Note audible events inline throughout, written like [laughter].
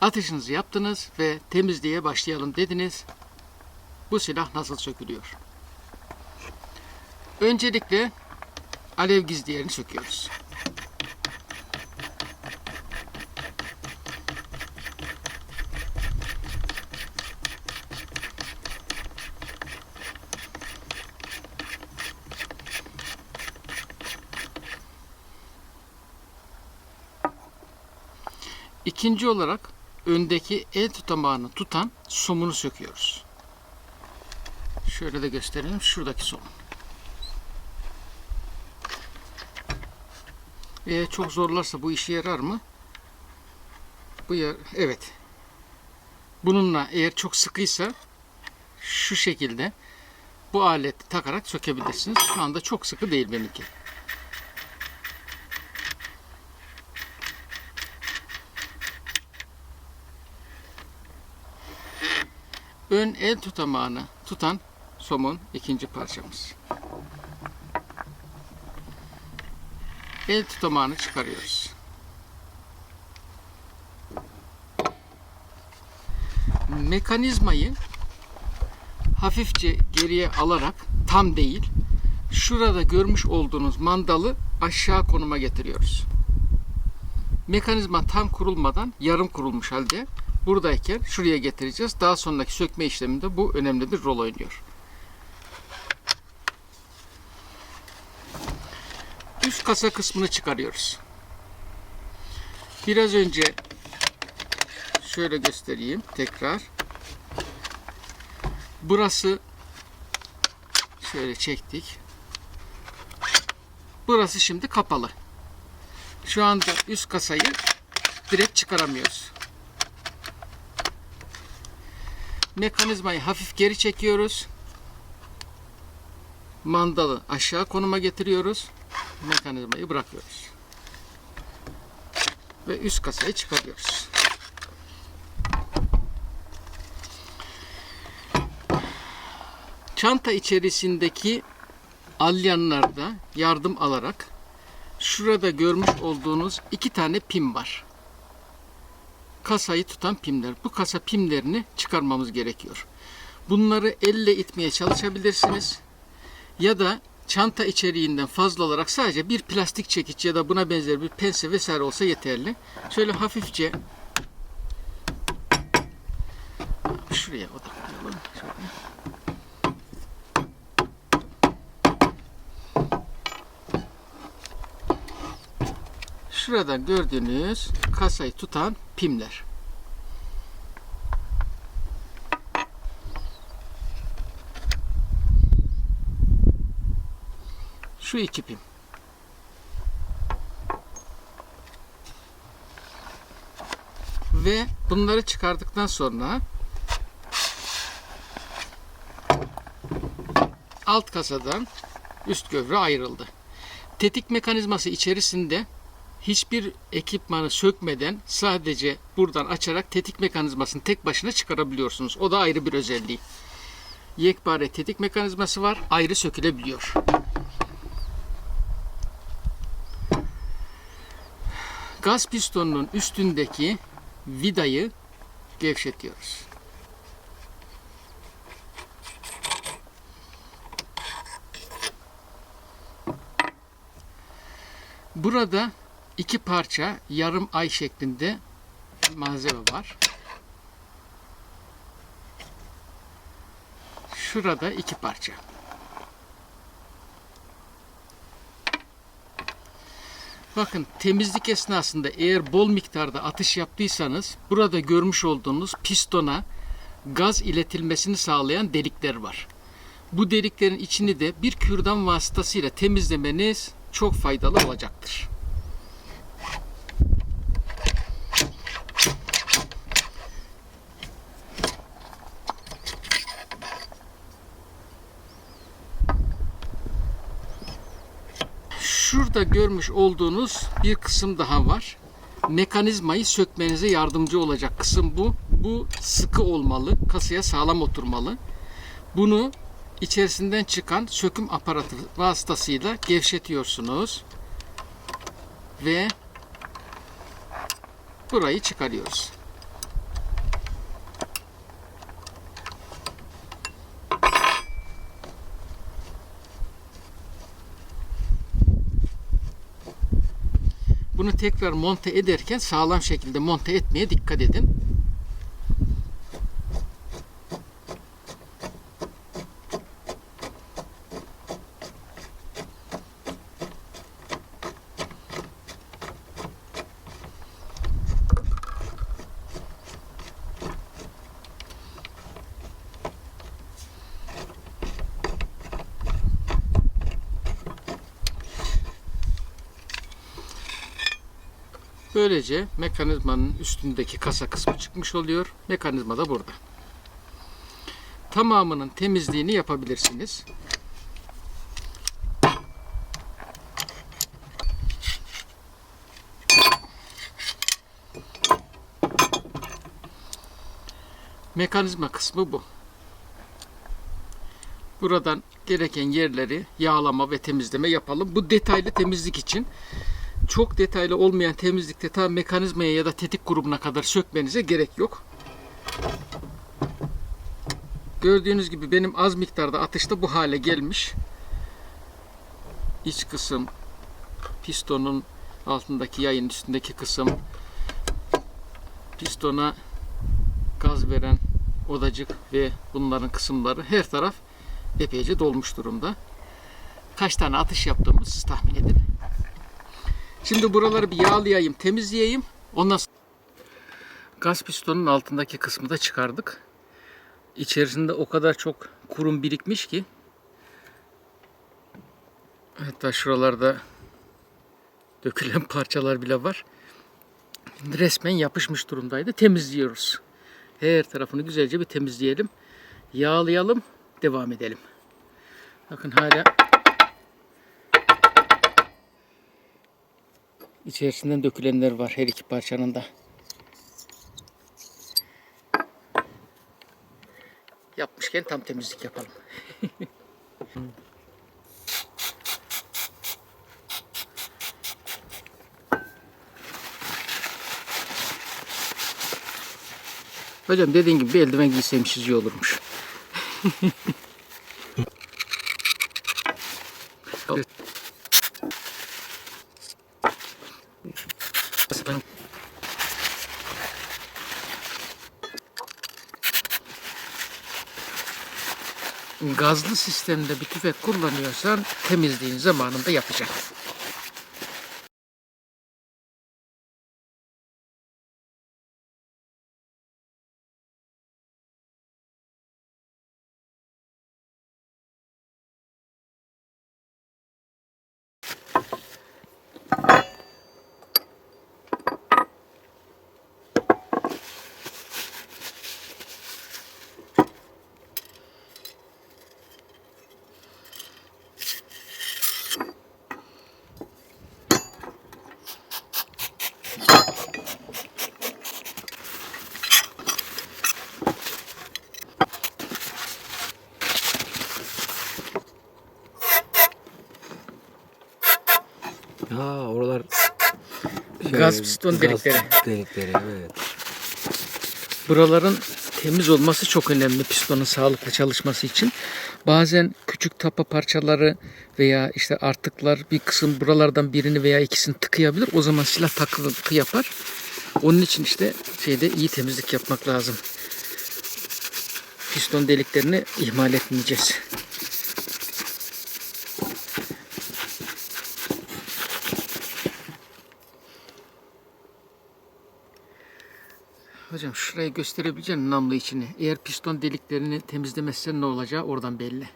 Atışınızı yaptınız ve temizliğe başlayalım dediniz. Bu silah nasıl sökülüyor? Öncelikle alev gizleyerini söküyoruz. İkinci olarak öndeki el tutamağını tutan somunu söküyoruz. Şöyle de gösterelim. Şuradaki somun. Eğer çok zorlarsa bu işe yarar mı? Bu yer, evet. Bununla eğer çok sıkıysa şu şekilde bu aleti takarak sökebilirsiniz. Şu anda çok sıkı değil benimki. Ön el tutamağını tutan somun ikinci parçamız. El tutamağını çıkarıyoruz. Mekanizmayı hafifçe geriye alarak tam değil şurada görmüş olduğunuz mandalı aşağı konuma getiriyoruz. Mekanizma tam kurulmadan yarım kurulmuş halde buradayken şuraya getireceğiz. Daha sonraki sökme işleminde bu önemli bir rol oynuyor. Üst kasa kısmını çıkarıyoruz. Biraz önce şöyle göstereyim tekrar. Burası şöyle çektik. Burası şimdi kapalı. Şu anda üst kasayı direkt çıkaramıyoruz. Mekanizmayı hafif geri çekiyoruz. Mandalı aşağı konuma getiriyoruz. Mekanizmayı bırakıyoruz. Ve üst kasayı çıkarıyoruz. Çanta içerisindeki alyanlarda yardım alarak şurada görmüş olduğunuz iki tane pim var. Kasayı tutan pimler. Bu kasa pimlerini çıkarmamız gerekiyor. Bunları elle itmeye çalışabilirsiniz. Ya da çanta içeriğinden fazla olarak sadece bir plastik çekiç ya da buna benzer bir pense vesaire olsa yeterli. Şöyle hafifçe şuraya odaklayalım. Şöyle. Şurada gördüğünüz kasayı tutan pimler. Şu iki pim. Ve bunları çıkardıktan sonra alt kasadan üst gövre ayrıldı. Tetik mekanizması içerisinde hiçbir ekipmanı sökmeden sadece buradan açarak tetik mekanizmasını tek başına çıkarabiliyorsunuz. O da ayrı bir özelliği. Yekpare tetik mekanizması var. Ayrı sökülebiliyor. Gaz pistonunun üstündeki vidayı gevşetiyoruz. Burada iki parça yarım ay şeklinde malzeme var. Şurada iki parça. Bakın temizlik esnasında eğer bol miktarda atış yaptıysanız burada görmüş olduğunuz pistona gaz iletilmesini sağlayan delikler var. Bu deliklerin içini de bir kürdan vasıtasıyla temizlemeniz çok faydalı olacaktır. Şurada görmüş olduğunuz bir kısım daha var. Mekanizmayı sökmenize yardımcı olacak kısım bu. Bu sıkı olmalı, kasaya sağlam oturmalı. Bunu içerisinden çıkan söküm aparatı vasıtasıyla gevşetiyorsunuz ve burayı çıkarıyoruz. Bunu tekrar monte ederken sağlam şekilde monte etmeye dikkat edin. Böylece mekanizmanın üstündeki kasa kısmı çıkmış oluyor. Mekanizma da burada. Tamamının temizliğini yapabilirsiniz. Mekanizma kısmı bu. Buradan gereken yerleri yağlama ve temizleme yapalım. Bu detaylı temizlik için çok detaylı olmayan temizlikte ta mekanizmaya ya da tetik grubuna kadar sökmenize gerek yok. Gördüğünüz gibi benim az miktarda atışta bu hale gelmiş. İç kısım, pistonun altındaki yayın üstündeki kısım, pistona gaz veren odacık ve bunların kısımları her taraf epeyce dolmuş durumda. Kaç tane atış yaptığımızı siz tahmin edin. Şimdi buraları bir yağlayayım, temizleyeyim. Ondan sonra gaz pistonun altındaki kısmı da çıkardık. İçerisinde o kadar çok kurum birikmiş ki hatta şuralarda dökülen [laughs] parçalar bile var. Resmen yapışmış durumdaydı. Temizliyoruz. Her tarafını güzelce bir temizleyelim. Yağlayalım, devam edelim. Bakın hala İçerisinden dökülenler var her iki parçanın da. Yapmışken tam temizlik yapalım. [laughs] Hocam dediğin gibi bir eldiven giyseymişiz iyi olurmuş. [laughs] Gazlı sistemde bir tüfek kullanıyorsan temizliğin zamanında yapacaksın. Ha oralar Gaz piston delikleri. delikleri evet. Buraların temiz olması çok önemli pistonun sağlıklı çalışması için. Bazen küçük tapa parçaları veya işte artıklar bir kısım buralardan birini veya ikisini tıkayabilir. O zaman silah takıntı yapar. Onun için işte şeyde iyi temizlik yapmak lazım. Piston deliklerini ihmal etmeyeceğiz. Hocam şurayı gösterebilecek misin namlu içini? Eğer piston deliklerini temizlemezsen ne olacağı oradan belli.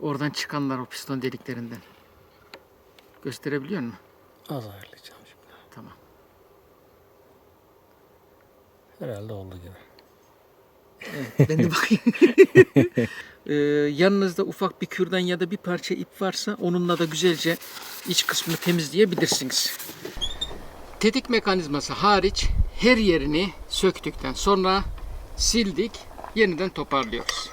Oradan çıkanlar o piston deliklerinden. Gösterebiliyor musun? Az ayarlayacağım şimdi. Tamam. Herhalde oldu gibi. Ben de bakayım. [laughs] Ee, yanınızda ufak bir kürdan ya da bir parça ip varsa onunla da güzelce iç kısmını temizleyebilirsiniz. Tetik mekanizması hariç her yerini söktükten sonra sildik, yeniden toparlıyoruz.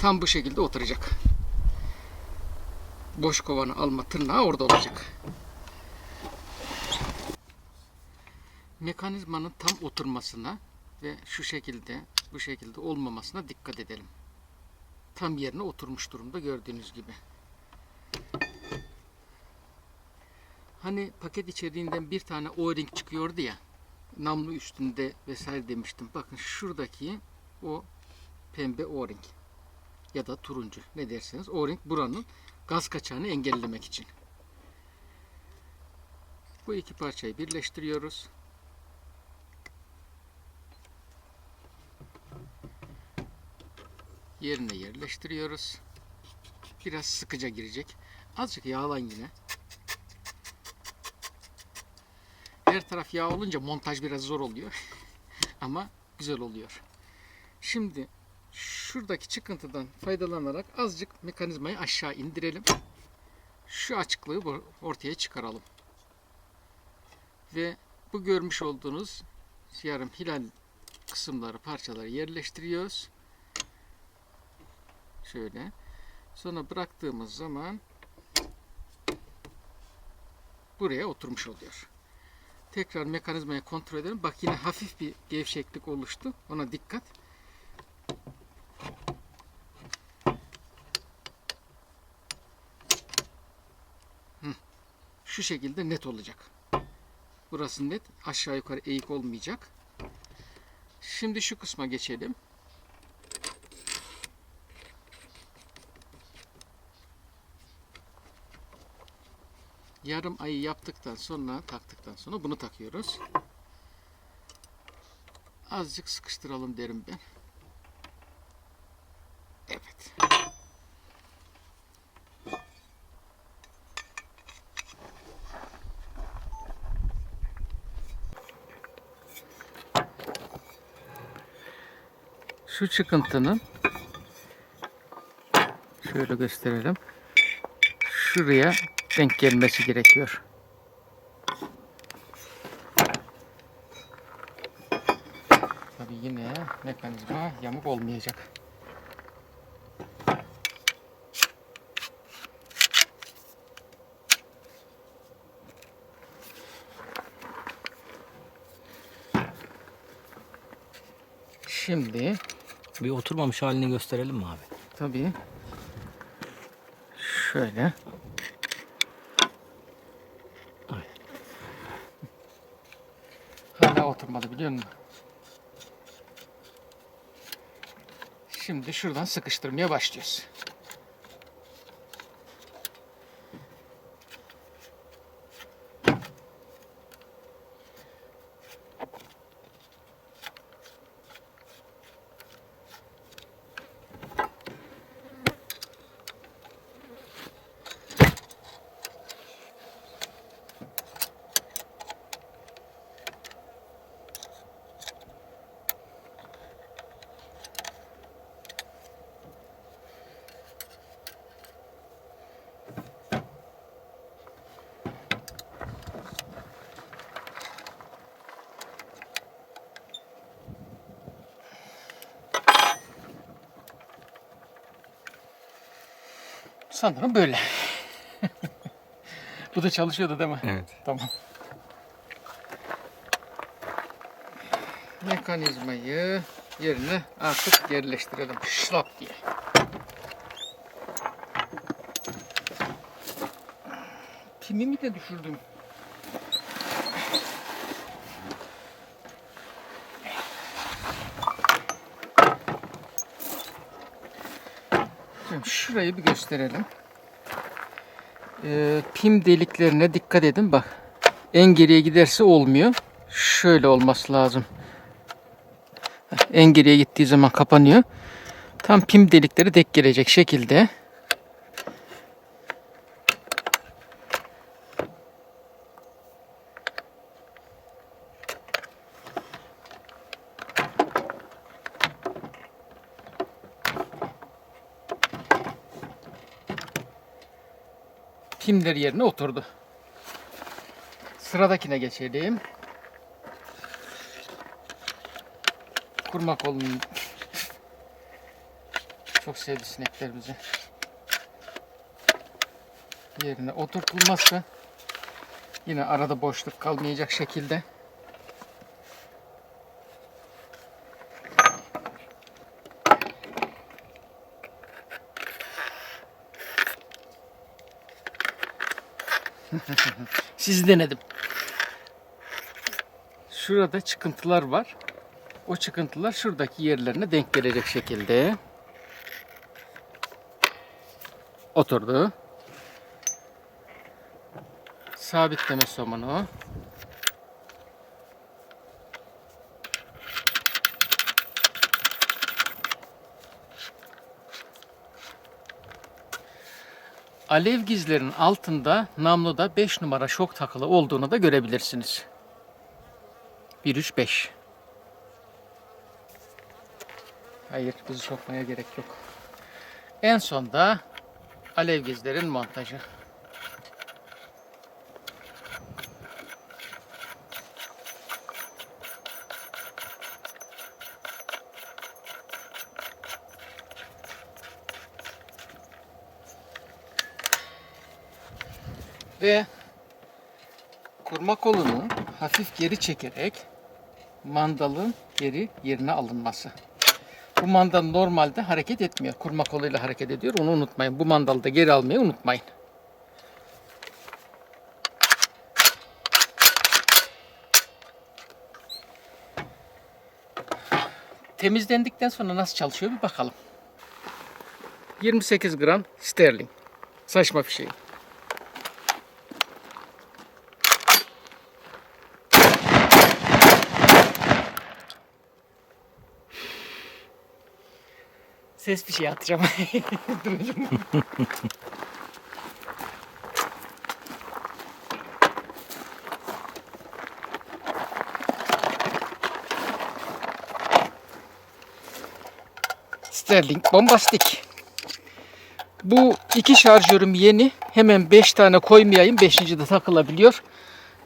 Tam bu şekilde oturacak. Boş kovanı alma tırnağı orada olacak. Mekanizmanın tam oturmasına ve şu şekilde bu şekilde olmamasına dikkat edelim. Tam yerine oturmuş durumda gördüğünüz gibi. Hani paket içeriğinden bir tane O-ring çıkıyordu ya. Namlu üstünde vesaire demiştim. Bakın şuradaki o pembe O-ring ya da turuncu ne derseniz O-ring buranın gaz kaçağını engellemek için. Bu iki parçayı birleştiriyoruz. Yerine yerleştiriyoruz. Biraz sıkıca girecek. Azıcık yağlan yine. Her taraf yağ olunca montaj biraz zor oluyor. [laughs] Ama güzel oluyor. Şimdi şuradaki çıkıntıdan faydalanarak azıcık mekanizmayı aşağı indirelim. Şu açıklığı ortaya çıkaralım. Ve bu görmüş olduğunuz yarım hilal kısımları, parçaları yerleştiriyoruz. Şöyle. Sonra bıraktığımız zaman buraya oturmuş oluyor. Tekrar mekanizmayı kontrol edelim. Bak yine hafif bir gevşeklik oluştu. Ona dikkat. Şu şekilde net olacak. Burası net. Aşağı yukarı eğik olmayacak. Şimdi şu kısma geçelim. Yarım ayı yaptıktan sonra taktıktan sonra bunu takıyoruz. Azıcık sıkıştıralım derim ben. Evet. Şu çıkıntının şöyle gösterelim. Şuraya denk gelmesi gerekiyor. Tabii yine mekanizma yamuk olmayacak. Şimdi Bir oturmamış halini gösterelim mi abi? tabii şöyle Ay. Hala oturmadı biliyor musun? Şimdi şuradan sıkıştırmaya başlıyoruz. Sanırım böyle. [laughs] Bu da çalışıyordu değil mi? Evet. Tamam. Mekanizmayı yerine artık yerleştirelim. Şlap diye. Pimimi de düşürdüm. Şimdi şurayı bir gösterelim. Ee, pim deliklerine dikkat edin bak. En geriye giderse olmuyor. Şöyle olması lazım. En geriye gittiği zaman kapanıyor. Tam pim delikleri denk gelecek şekilde. Pimler yerine oturdu. Sıradakine geçelim. Kurma kolunun çok sevdi sinekler bizi. Yerine oturtulmazsa yine arada boşluk kalmayacak şekilde [laughs] Sizi denedim. Şurada çıkıntılar var. O çıkıntılar şuradaki yerlerine denk gelecek şekilde oturdu. Sabitleme somunu. Alev gizlerin altında namluda 5 numara şok takılı olduğunu da görebilirsiniz. 1 3 5. Hayır, bizi sokmaya gerek yok. En sonda alev gizlerin montajı. Ve kurma kolunu hafif geri çekerek mandalın geri yerine alınması. Bu mandal normalde hareket etmiyor. Kurma koluyla hareket ediyor. Onu unutmayın. Bu mandalı da geri almayı unutmayın. Temizlendikten sonra nasıl çalışıyor bir bakalım. 28 gram sterling. Saçma bir şey. Ses bir şey atacağım. [laughs] Duracağım. Sterling bombastik. Bu iki şarjörüm yeni. Hemen 5 tane koymayayım. 5. de takılabiliyor.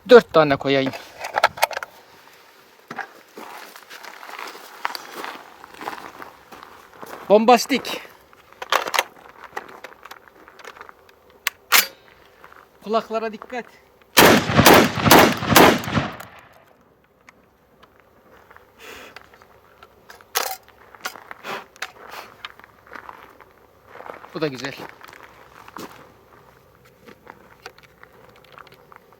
4 tane koyayım. Bombastik. Kulaklara dikkat. Bu da güzel.